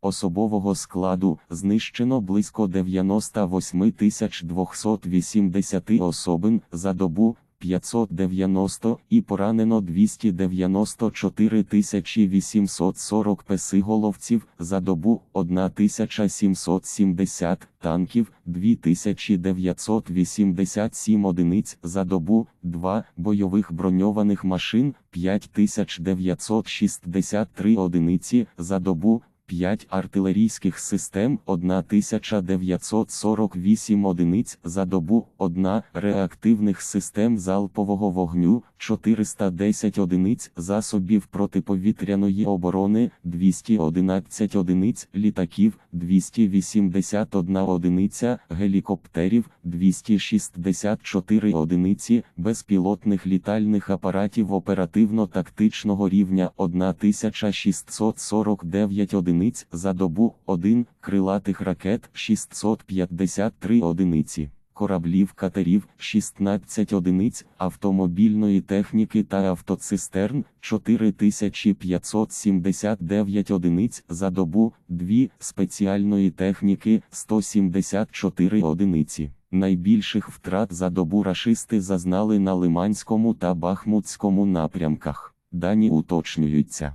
Особового складу знищено близько 98 280 особин за добу 590 і поранено 294 840 песиголовців за добу 1770 танків 2987 одиниць за добу 2 бойових броньованих машин 5963 одиниці за добу 5 артилерійських систем 1948 одиниць за добу, 1 реактивних систем залпового вогню 410 одиниць засобів протиповітряної оборони 211 одиниць літаків 281 одиниця гелікоптерів 264 одиниці безпілотних літальних апаратів оперативно-тактичного рівня 1649 одиниць за добу, 1 крилатих ракет 653 одиниці. Кораблів катерів 16 одиниць, автомобільної техніки та автоцистерн 4579 одиниць за добу, 2 спеціальної техніки 174 одиниці. Найбільших втрат за добу рашисти зазнали на Лиманському та Бахмутському напрямках. Дані уточнюються.